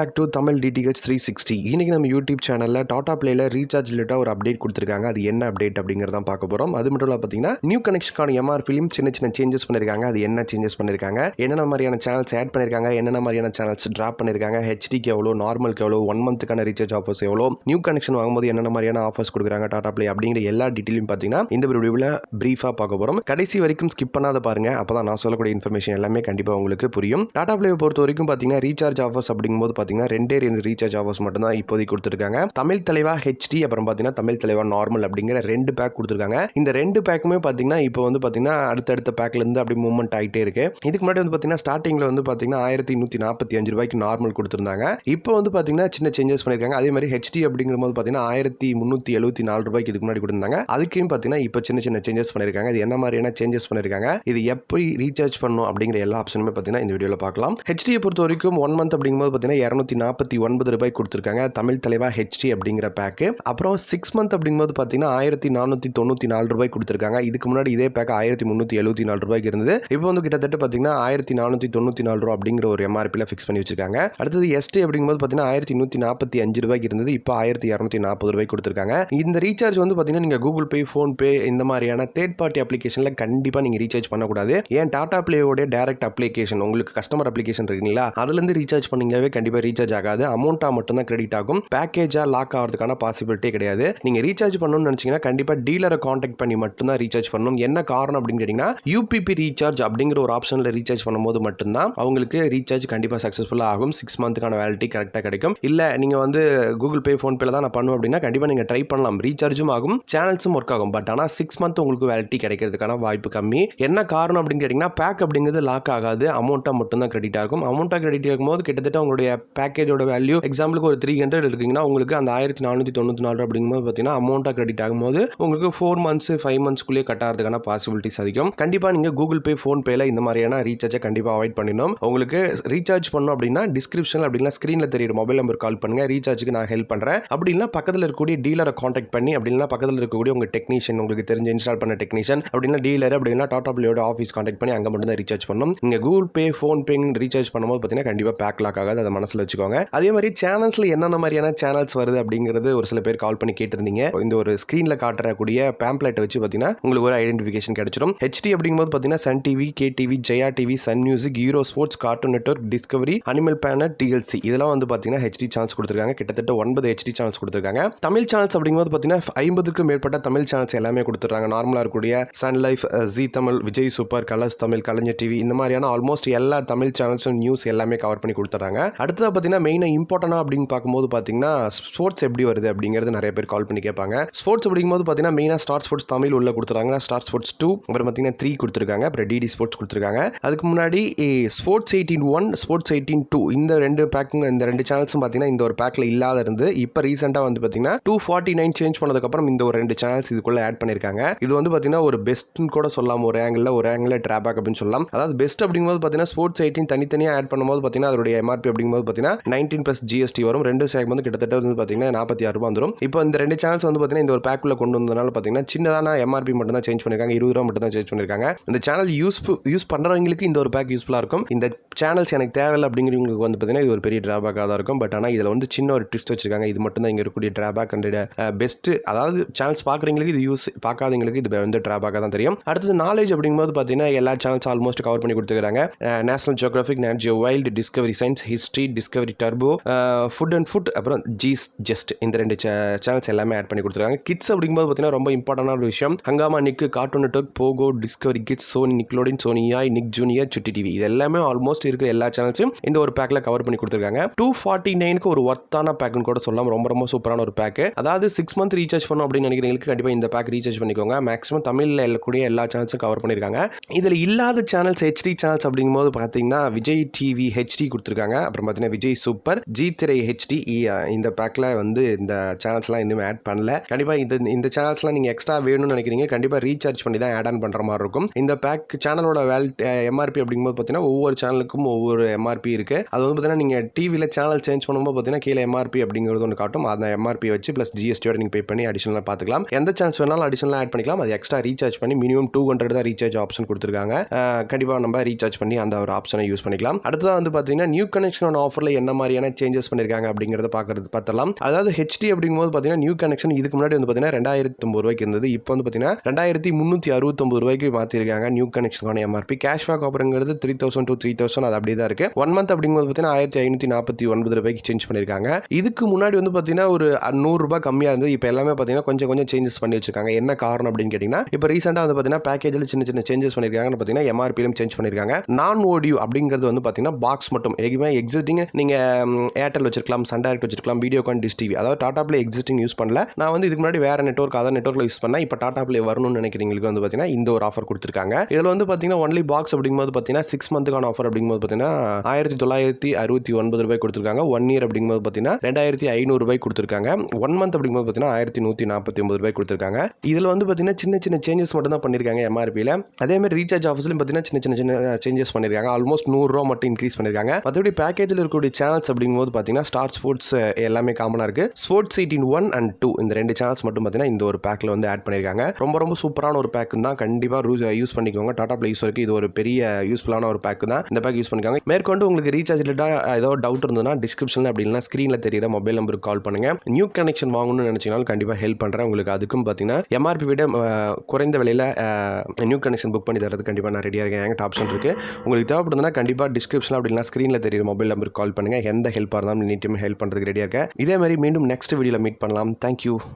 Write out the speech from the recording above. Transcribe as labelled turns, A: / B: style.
A: Back to Tamil DTH three sixty இன்றைக்கி நம்ம YouTube சேனலில் டாடா பிளேயில் ரீசார்ஜ் ரிலேட்டாக ஒரு அப்டேட் கொடுத்துருக்காங்க. அது என்ன அப்டேட் அப்படிங்கிறத பார்க்க போகிறோம் அது மட்டும் இல்லாமல் பார்த்தீங்கன்னா நியூ கனெக்ஷனுக்கான ஃபிலிம் சின்ன சின்ன சேஞ்சஸ் பண்ணியிருக்காங்க அது என்ன சேஞ்சஸ் பண்ணியிருக்காங்க என்னென்ன மாதிரியான சேனல்ஸ் ஆட் பண்ணியிருக்காங்க என்னென்ன மாதிரியான சேனல்ஸ் ட்ராப் பண்ணியிருக்காங்க ஹெச்டிக்கு எவ்வளோ நார்மலுக்கு எவ்வளோ ஒன் மந்த்துக்கான ரீசார்ஜ் ஆஃபர்ஸ் எவ்வளோ நியூ கனெக்ஷன் வாங்கும்போது என்னென்ன மாதிரியான ஆஃபர்ஸ் கொடுக்குறாங்க டாடா பிளே அப்படிங்கிற எல்லா டீட்டெயிலும் பார்த்தீங்கன்னா இந்த வீடியோவில் ப்ரீஃபாக பார்க்க போகிறோம் கடைசி வரைக்கும் ஸ்கிப் பண்ணாத பாருங்க. அப்போ தான் நான் சொல்லக்கூடிய இன்ஃபர்மேஷன் எல்லாமே கண்டிப்பாக உங்களுக்கு புரியும். டாடா பிளேவை பொறுத்த வரைக்கும் பார்த்தீங்கன்னா ரீசார்ஜ் ஆஃபர்ஸ் அப்படிங்கும்போது பார்த்தீங்கன்னா ரெண்டே ரெண்டு ரீசார்ஜ் ஆஃபர்ஸ் மட்டும் தான் இப்போதைக்கு கொடுத்துருக்காங்க. தமிழ் தலைவா ஹெச்டி அப்புறம் பார்த்தீங்கன்னா தமிழ் தலைவா நார்மல் அப்படிங்கிற ரெண்டு பேக் கொடுத்துருக்காங்க. இந்த ரெண்டு பேக்குமே பார்த்தீங்கன்னா இப்போ வந்து பார்த்தீங்கன்னா அடுத்தடுத்த பேக்லேருந்து அப்படி மூவ்மெண்ட் ஆகிட்டே இருக்கு. இதுக்கு முன்னாடி வந்து பார்த்தீங்கன்னா ஸ்டார்டிங்கில் வந்து பார்த்தீங்கன்னா ஆயிரத்தி நூற்றி நாற்பத்தி அஞ்சு ரூபாய்க்கு நார்மல் கொடுத்துருந்தாங்க. இப்போ வந்து பார்த்தீங்கன்னா சின்ன சேஞ்சஸ் பண்ணியிருக்காங்க அதே மாதிரி ஹெச்டி அப்படிங்கிற போது பார்த்தீங்கன்னா ஆயிரத்தி முந்நூற்றி எழுபத்தி நாலு ரூபாய்க்கு இதுக்கு முன்னாடி கொடுத்துருந்தாங்க. அதுக்கும் பார்த்தீங்கன்னா இப்போ சின்ன சின்ன சேஞ்சஸ் பண்ணியிருக்காங்க இது என்ன மாதிரியான சேஞ்சஸ் பண்ணியிருக்காங்க இது எப்படி ரீசார்ஜ் பண்ணும் அப்படிங்கிற எல்லா ஆப்ஷனுமே பார்த்தீங்கன்னா இந்த வீடியோவில் பார்க்கலாம். ஹெச்டியை பொறுத்த வரைக்கும் ஒன் மந்த் அப்படிங்கும்போது பார்த்தீங்கன்னா இரநூத்தி நாற்பத்தி ஒன்பது ரூபாய் கொடுத்துருக்காங்க. தமிழ் தலைவா ஹெச்டி அப்படிங்கிற பேக்கு அப்புறம் சிக்ஸ் மந்த் அப்படிங்கும்போது பார்த்தீங்கன்னா ஆயிரத்தி நானூற்றி தொண்ணூற்றி நாலு ரூபாய் கொடுத்துருக்காங்க. இதுக்கு முன்னாடி இதே பேக் ஆயிரத்தி முந்நூற்றி எழுபத்தி நாலு ரூபாய்க்கு இருந்தது. இப்போ வந்து கிட்டத்தட்ட பார்த்தீங்கன்னா ஆயிரத்தி நானூற்றி தொண்ணூற்றி நாலு ரூபா அப்படிங்கிற ஒரு எம்ஆர்பியில் ஃபிக்ஸ் பண்ணி வச்சிருக்காங்க. அடுத்தது எஸ்டி அப்படிங்கும்போது பார்த்தீங்கன்னா ஆயிரத்தி நூற்றி நாற்பத்தி அஞ்சு ரூபாய்க்கு இருந்தது. இப்போ ஆயிரத்தி இரநூத்தி நாற்பது ரூபாய் கொடுத்துருக்காங்க. இந்த ரீசார்ஜ் வந்து பார்த்தீங்கன்னா நீங்கள் கூகுள் பே ஃபோன்பே இந்த மாதிரியான தேர்ட் பார்ட்டி அப்ளிகேஷனில் கண்டிப்பாக நீங்கள் ரீசார்ஜ் பண்ணக்கூடாது. ஏன் டாடா பிளேயோட டேரக்ட் அப்ளிகேஷன் உங்களுக்கு கஸ்டமர் அப்ளிகேஷன் இருக்குங்களா? அதுலேருந்து ரீசார்ஜ் பண்ணீங்களாவே கண்டிப்பாக ரீசார்ஜ் ஆகாது. அமௌண்ட்டாக மட்டும்தான் கிரெடிட் ஆகும். பேக்கேஜாக லாக் ஆகிறதுக்கான பாசிபிலிட்டி கிடையாது. நீங்கள் ரீசார்ஜ் பண்ணணும்னு நினச்சிங்கன்னா கண்டிப்பாக டீலரை காண்டாக்ட் பண்ணி மட்டும்தான் ரீசார்ஜ் பண்ணணும். என்ன காரணம் அப்படின்னு கேட்டிங்கன்னா யூபிபி ரீசார்ஜ் அப்படிங்கிற ஒரு ஆப்ஷனில் ரீசார்ஜ் பண்ணும்போது மட்டும்தான் அவங்களுக்கு ரீசார்ஜ் கண்டிப்பாக சக்ஸஸ்ஃபுல்லாக ஆகும். சிக்ஸ் மந்த்துக்கான வேலிட்டி கரெக்டாக கிடைக்கும். இல்லை நீங்கள் வந்து கூகுள் பே ஃபோன்பேல தான் நான் பண்ணுவேன் அப்படின்னா கண்டிப்பாக நீங்கள் ட்ரை பண்ணலாம். ரீசார்ஜும் ஆகும். சேனல்ஸும் ஒர்க் ஆகும். பட் ஆனால் சிக்ஸ் மந்த் உங்களுக்கு வேலிட்டி கிடைக்கிறதுக்கான வாய்ப்பு கம்மி. என்ன காரணம் அப்படின்னு கேட்டிங்கன்னா பேக் அப்படிங்கிறது லாக் ஆகாது. அமௌண்ட்டாக மட்டும்தான் கிரெடிட் ஆகும். அமௌண்ட்டாக கிரெடிட் ஆகும்போது கிட்டத்தட்ட உங்களுடைய பேக்கேஜோட வேல்யூ எக்ஸாம்பிளுக்கு ஒரு த்ரீ ஹண்ட்ரட் இருக்குங்கன்னா உங்களுக்கு அந்த ஆயிரத்தி நானூற்றி தொண்ணூற்றி நாலு அப்படிங்கும்போது பார்த்தீங்கன்னா அமௌண்ட்டாக கிரெடிட் ஆகும்போது உங்களுக்கு ஃபோர் மந்த்ஸ் ஃபைவ் மந்த்ஸ்க்குள்ளேயே கட் ஆகிறதுக்கான பாசிபிலிட்டிஸ் அதிகம். கண்டிப்பாக நீங்கள் கூகுள் பே ஃபோன்பேல இந்த மாதிரியான ரீசார்ஜை கண்டிப்பாக அவாய்ட் பண்ணிடணும். உங்களுக்கு ரீசார்ஜ் பண்ணணும் அப்படின்னா டிஸ்கிரிப்ஷனில் அப்படின்னா ஸ்க்ரீனில் தெரியுற மொபைல் நம்பர் கால் பண்ணுங்கள் ரீசார்ஜுக்கு நான் ஹெல்ப் பண்ணுறேன் அப்படி இல்லைனா பக்கத்தில் இருக்கக்கூடிய டீலரை காண்டாக்ட் பண்ணி அப்படின்னா பக்கத்தில் இருக்கக்கூடிய உங்கள் டெக்னீஷியன் உங்களுக்கு தெரிஞ்ச இன்ஸ்டால் பண்ண டெக்னீஷியன் அப்படின்னா டீலர் அப்படின்னா டாடா பிள்ளையோட ஆஃபீஸ் காண்டாக்ட் பண்ணி அங்கே மட்டும் தான் ரீசார்ஜ் பண்ணணும் நீங்கள் Google Pay PhonePe recharge பண்ணும்போது பார்த்தீங்கன்னா கண்டிப்பாக பேக் லாக் ஆகாது. அதை மனசில் வச்சுக்கோங்க. அதே மாதிரி சேனல்ஸில் என்னென்ன மாதிரியான சேனல்ஸ் வருது அப்படிங்கிறது ஒரு சில பேர் கால் பண்ணி கேட்டிருந்தீங்க. இந்த ஒரு ஸ்க்ரீனில் காட்டுறக்கூடிய பேம்ப்ளெட்டை வச்சு பார்த்தீங்கன்னா உங்களுக்கு ஒரு ஐடென்டிஃபிகேஷன் கிடைச்சிடும் ஹெச்டி அப்படிங்கும்போது பார்த்தீங்கன்னா Sun TV K TV Jaya TV Sun Music Hero Sports Cartoon Network Discovery Animal Planet TLC இதெல்லாம் வந்து பார்த்தீங்கன்னா ஹெச்டி சேனல்ஸ் கொடுத்துருக்காங்க. கிட்டத்தட்ட ஒன்பது ஹெச்டி சேனல்ஸ் கொடுத்துருக்காங்க. தமிழ் சேனல்ஸ் அப்படிங்கும்போது பார்த்தீங்கன்னா ஐம்பதுக்கும் மேற்பட்ட தமிழ் சேனல்ஸ் எல்லாமே கொடுத்துருக்காங்க. நார்மலாக இருக்கக்கூடிய Sun Life Zee Tamil Vijay super Colors Tamil Kalaignar TV இந்த மாதிரியான ஆல்மோஸ்ட் எல்லா தமிழ் சேனல்ஸும் நியூஸ் எல்லாமே கவர் பண்ணி கொடுத்துறாங்க. அடுத்ததாக பார்த்தீங்கன்னா மெயினாக இம்பார்ட்டனாக அப்படின்னு பார்க்கும்போது பார்த்தீங்கன்னா ஸ்போர்ட்ஸ் எப்படி வருது அப்படிங்கிறது நிறைய பேர் கால் பண்ணி கேட்பாங்க. ஸ்போர்ட்ஸ் அப்படிங்கும்போது பார்த்தீங்கன்னா மெயினாக ஸ்டார் ஸ்போர்ட்ஸ் தமிழ் உள்ள கொடுத்துருக்காங்க ஸ்டார் ஸ்போர்ட்ஸ் டூ அப்புறம் பார்த்தீங்கன்னா த்ரீ கொடுத்துருக்காங்க. அப்புறம் டிடி ஸ்போர்ட்ஸ் கொடுத்துருக்காங்க. அதுக்கு முன்னாடி sports eighteen one sports eighteen two இந்த ரெண்டு பேக்கிங் இந்த ரெண்டு சேனல்ஸும் பார்த்தீங்கன்னா இந்த ஒரு பேக்கில் இல்லாத இருந்து இப்போ ரீசெண்டாக வந்து பார்த்தீங்கன்னா டூ ஃபார்ட்டி நைன் சேஞ்ச் பண்ணதுக்கப்புறம் இந்த ஒரு ரெண்டு சேனல்ஸ் இதுக்குள்ளே ஆட் பண்ணியிருக்காங்க இது வந்து பார்த்தீங்கன்னா ஒரு பெஸ்ட்னு கூட சொல்லலாம் ஒரு ஆங்கிளில் ஒரு ஆங்கிளில் ட்ராபேக் அப்படின்னு சொல்லலாம். அதாவது பெஸ்ட் அப்படிங்கும்போது பார்த்தீங்கன்னா ஸ்போர்ட்ஸ் எயிட்டீன் தனித்தனியாக ஆட் பண்ணும்போது பார்த்தீங்கன்னா அதோடைய எம்ஆர்பி அப்படிங்கும்போது பார்த்தீங்கன்னா நைன்டீன் ப்ளஸ் ஜிஎஸ்டி வரும். ரெண்டு சேக் வந்து கிட்டத்தட்ட வந்து பார்த்தீங்கன்னா நாற்பத்தி ஆறு ரூபா வந்துடும் இப்போ இந்த ரெண்டு சேனல்ஸ் வந்து பார்த்தீங்கன்னா இந்த ஒரு பேக்குள்ள கொண்டு வந்ததுனால பார்த்தீங்கன்னா சின்னதான எம்ஆர்பி மட்டும் தான் சேஞ்ச் பண்ணிருக்காங்க. இருபது ரூபா மட்டும் தான் சேஞ்ச் பண்ணிருக்காங்க. இந்த சேனல் யூஸ் யூஸ் பண்ணுறவங்களுக்கு இந்த ஒரு பேக் யூஸ்ஃபுல்லாக இருக்கும். இந்த சேனல்ஸ் எனக்கு தேவையில்லை அப்படிங்கிறவங்களுக்கு வந்து பார்த்தீங்கன்னா இது ஒரு பெரிய ட்ராபேக்காக தான் இருக்கும். பட் ஆனால் இதில் வந்து சின்ன ஒரு ட்விஸ்ட் வச்சிருக்காங்க. இது மட்டும் தான் இங்கே இருக்கக்கூடிய ட்ராபேக் அண்ட் பெஸ்ட்டு அதாவது சேனல்ஸ் பார்க்குறவங்களுக்கு இது யூஸ் பார்க்காதவங்களுக்கு இது வந்து ட்ராபேக்காக தான் தெரியும். அடுத்தது நாலேஜ் அப்படிங்கும்போது பார்த்தீங்கன்னா எல்லா சேனல்ஸ் ஆல்மோஸ்ட் கவர் பண்ணி கொடுத்துருக்காங்க. National Geographic Nat Geo Wild Discovery Science History Discovery Turbo food and food அப்புறம் ஜீஸ் ஜஸ்ட் இந்த ரெண்டு சேனல்ஸ் எல்லாமே ஆட் பண்ணி கொடுத்துருக்காங்க. கிட்ஸ் அப்படிங்கும்போது பார்த்தீங்கன்னா ரொம்ப இம்பார்ட்டண்டான ஒரு விஷயம். Hungama Nick Cartoon Network Pogo Discovery Kids Sony Nickelodeon Sony Yay Nick Junior Chutti TV இது எல்லாமே ஆல்மோஸ்ட் இருக்கிற எல்லா சேனல்ஸும் இந்த ஒரு பேக்கில் கவர் பண்ணி கொடுத்துருக்காங்க. டூ ஃபார்ட்டி நைனுக்கு ஒரு ஒர்த்தான பேக்குன்னு கூட சொல்லலாம். ரொம்ப ரொம்ப சூப்பரான ஒரு பேக்கு அதாவது சிக்ஸ் மந்த் ரீசார்ஜ் பண்ணும் அப்படின்னு நினைக்கிறவங்களுக்கு கண்டிப்பாக இந்த பேக் ரீசார்ஜ் பண்ணிக்கோங்க. மேக்ஸிமம் தமிழில் இருக்கக்கூடிய எல்லா சேனல்ஸும் கவர் பண்ணியிருக்காங்க இதில் இல்லாத சேனல்ஸ் ஹெச்டி சேனல்ஸ் அப்படிங்கும்போது பார்த்தீங்கன்னா விஜய் டிவி ஹெச்டி கொடுத்துருக்காங்க. அப்புறம் பார்த்தீங்கன்னா Vijay Super Zee Thirai HD இந்த பேக்கில் வந்து இந்த சேனல்ஸ்லாம் இன்னும் ஆட் பண்ணல. கண்டிப்பாக இந்த இந்த சேனல்ஸ்லாம் நீங்கள் எக்ஸ்ட்ரா வேணும்னு நினைக்கிறீங்க கண்டிப்பாக ரீசார்ஜ் பண்ணி தான் ஆட் ஆன் பண்ணுற மாதிரி இருக்கும். இந்த பேக் சேனலோட வேல் எம்ஆர்பி அப்படிங்கும்போது பார்த்தீங்கன்னா ஒவ்வொரு சேனலுக்கும் ஒவ்வொரு எம்ஆர்பி இருக்குது அது வந்து பார்த்தீங்கன்னா நீங்கள் டிவியில் சேனல் சேஞ்ச் பண்ணும்போது பார்த்தீங்கன்னா கீழே எம்ஆர்பி அப்படிங்கிறது ஒன்று காட்டும். அந்த எம்ஆர்பி வச்சு ப்ளஸ் ஜிஎஸ்டியோட நீங்கள் பே பண்ணி அடிஷனலாக பார்த்துக்கலாம் எந்த சேனல்ஸ் வேணாலும் அடிஷனலாக ஆட் பண்ணிக்கலாம். அது எக்ஸ்ட்ரா ரீசார்ஜ் பண்ணி மினிமம் டூ ஹண்ட்ரட் தான் ரீசார்ஜ் ஆப்ஷன் கொடுத்துருக்காங்க. கண்டிப்பாக நம்ம ரீசார்ஜ் பண்ணி அந்த ஒரு ஆப்ஷனை யூஸ் பண்ணிக்கலாம். அடுத்ததாக வந்து பார்த்தீங்கன்னா நியூ கனெக்ஷன் ஆஃபரில் என்ன மாதிரியான சேஞ்சஸ் பண்ணியிருக்காங்க அப்படிங்கிறத பார்க்கறது பார்த்தலாம் அதாவது ஹெச்டி அப்படிங்கும்போது பார்த்தீங்கன்னா நியூ கனெக்ஷன் இதுக்கு முன்னாடி வந்து பார்த்தீங்கன்னா ரெண்டாயிரத்தி ஒம்பது ரூபாய்க்கு இருந்தது. இப்போ வந்து பார்த்தீங்கன்னா ரெண்டாயிரத்தி முந்நூற்றி அறுபத்தொம்பது ரூபாய்க்கு மாற்றிருக்காங்க நியூ கனெக்ஷனுக்கான MRP cashback ஆஃபருங்கிறது three thousand to three thousand அது அப்படியே தான் இருக்கு. ஒன் மந்த் அப்படிங்கும்போது பார்த்தீங்கன்னா ஆயிரத்தி ஐநூற்றி நாற்பத்தி ஒன்பது ரூபாய்க்கு சேஞ்ச் பண்ணியிருக்காங்க இதுக்கு முன்னாடி வந்து பார்த்தீங்கன்னா ஒரு நூறுரூபா கம்மியாக இருந்தது. இப்போ எல்லாமே பார்த்தீங்கன்னா கொஞ்சம் கொஞ்சம் சேஞ்சஸ் பண்ணி வச்சிருக்காங்க. என்ன காரணம் அப்படின்னு கேட்டிங்கன்னா இப்போ ரீசெண்டாக வந்து பார்த்தீங்கன்னா பேக்கேஜில் சின்ன சின்ன சேஞ்சஸ் பண்ணியிருக்காங்கன்னு பார்த்தீங்கன்னா எம்ஆர்பியிலும் சேஞ்ச் பண்ணியிருக்காங்க நான் ஓடியோ அப்படிங்கிறது வந்து பார்த்தீங்கன்னா பாக்ஸ் மட்டும். எதுவுமே எக்ஸிஸ்டிங் நீங்கள் ஏர்டெல் வச்சிருக்கலாம் சன் டேரக்ட் வச்சிருக்கலாம் வீடியோகான் டிஸ் டிவி அதாவது டாடா பிளே எக்ஸிஸ்டிங் யூஸ் பண்ணல. நான் வந்து இதுக்கு முன்னாடி வேறு நெட்ஒர்க் அதர் நெட்ஒர்க்கில் யூஸ் பண்ணேன் இப்போ டாடா பிளே வரணும்னு நினைக்கிறவங்களுக்கு வந்து பார்த்தீங்கன்னா இந்த ஒரு ஆஃபர் கொடுத்துருக்காங்க. இதில் வந்து பார்த்தீங்கன்னா ஒன்லி பாக்ஸ் அப்படிங்கும்போது பார்த்தீங்கன்னா சிக்ஸ் மந்த்துக்கான ஆஃபர் அப்படிங்கும்போது பார்த்தீங்கன்னா ஆயிரத்தி தொள்ளாயிரத்தி அறுபத்தி ஒன்பது ரூபாய் கொடுத்துருக்காங்க. ஒன் இயர் அப்படிங்கும்போது பார்த்தீங்கன்னா ரெண்டாயிரத்தி ஐநூறு ரூபாய் கொடுத்துருக்காங்க. ஒன் மந்த் அப்படிங்கும்போது பார்த்தீங்கன்னா ஆயிரத்தி நூற்றி நாற்பத்தி ஒன்பது ரூபாய் கொடுத்துருக்காங்க. இதில் வந்து பார்த்தீங்கன்னா சின்ன சின்ன சேஞ்சஸ் மட்டும் தான் பண்ணியிருக்காங்க எம்ஆர்பியில் அதேமாதிரி ரீசார்ஜ் ஆஃபீஸ்லையும் பார்த்தீங்கன்னா சின்ன சின்ன சின்ன சேஞ்சஸ் பண்ணியிருக்காங்க ஆல்மோஸ்ட் நூறுரூவா மட்டும் இன்க்ரீஸ் பண்ணியிருக்காங்க மற்றபடி பேக்கேஜில் இருக்க இருக்கக்கூடிய சேனல்ஸ் அப்படிங்கும்போது பார்த்தீங்கன்னா ஸ்டார் ஸ்போர்ட்ஸ் எல்லாமே காமனாக இருக்குது sports eighteen one and two இந்த ரெண்டு சேனல்ஸ் மட்டும் பார்த்தீங்கன்னா இந்த ஒரு பேக்கில் வந்து ஆட் பண்ணியிருக்காங்க ரொம்ப ரொம்ப சூப்பரான ஒரு பேக் தான். கண்டிப்பாக யூஸ் பண்ணிக்கோங்க. டாடா ப்ளே யூஸருக்கு இது ஒரு பெரிய யூஸ்ஃபுல்லான ஒரு பேக் தான். இந்த பேக் யூஸ் பண்ணிக்கோங்க. மேற்கொண்டு உங்களுக்கு ரீசார்ஜ் ரிலேட்டாக ஏதோ டவுட் இருந்ததுன்னா டிஸ்கிரிப்ஷனில் அப்படின்னா ஸ்க்ரீனில் தெரியிற மொபைல் நம்பருக்கு கால் பண்ணுங்கள் நியூ கனெக்ஷன் வாங்கணும்னு நினச்சிங்கனாலும் கண்டிப்பாக ஹெல்ப் பண்ணுறேன் உங்களுக்கு அதுக்கும் பார்த்தீங்கன்னா எம்ஆர்பி விட குறைந்த விலையில் நியூ கனெக்ஷன் புக் பண்ணி தரது கண்டிப்பாக நான் ரெடியாக இருக்கேன். என்கிட்ட ஆப்ஷன் இருக்குது உங்களுக்கு தேவைப்படுதுன்னா கண்டிப்பாக டிஸ்கிரிப்ஷன் அப்படின்னா ஸ்க்ரீனில் தெரியிற மொபைல் நம்பருக்கு கால் பண்ணுங்கள் எந்த ஹெல்ப்பாக இருந்தாலும் நீட்டும் ஹெல்ப் பண்ணுறதுக்கு ரெடியாக இருக்கேன் இதே மாதிரி மீண்டும் நெக்ஸ்ட் வீடியோவில் மீட் பண்ணலாம். தேங்க்யூ